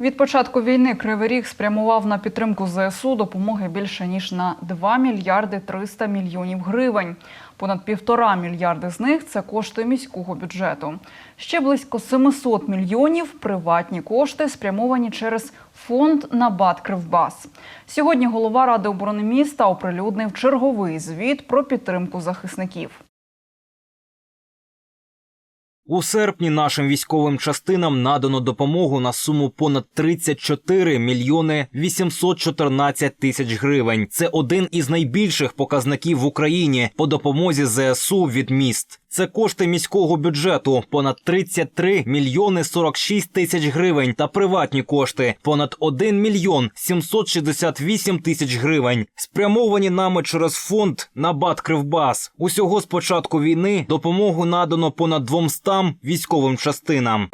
Від початку війни Кривий Ріг спрямував на підтримку ЗСУ допомоги більше ніж на 2 мільярди 300 мільйонів гривень. Понад півтора мільярди з них це кошти міського бюджету. Ще близько 700 мільйонів приватні кошти спрямовані через фонд Набат Кривбас. Сьогодні голова ради оборони міста оприлюднив черговий звіт про підтримку захисників. У серпні нашим військовим частинам надано допомогу на суму понад 34 мільйони 814 тисяч гривень. Це один із найбільших показників в Україні по допомозі ЗСУ від міст. Це кошти міського бюджету понад 33 мільйони 46 тисяч гривень та приватні кошти понад 1 мільйон 768 тисяч гривень, спрямовані нами через фонд Набат Кривбас. Усього з початку війни допомогу надано понад 200 військовим частинам.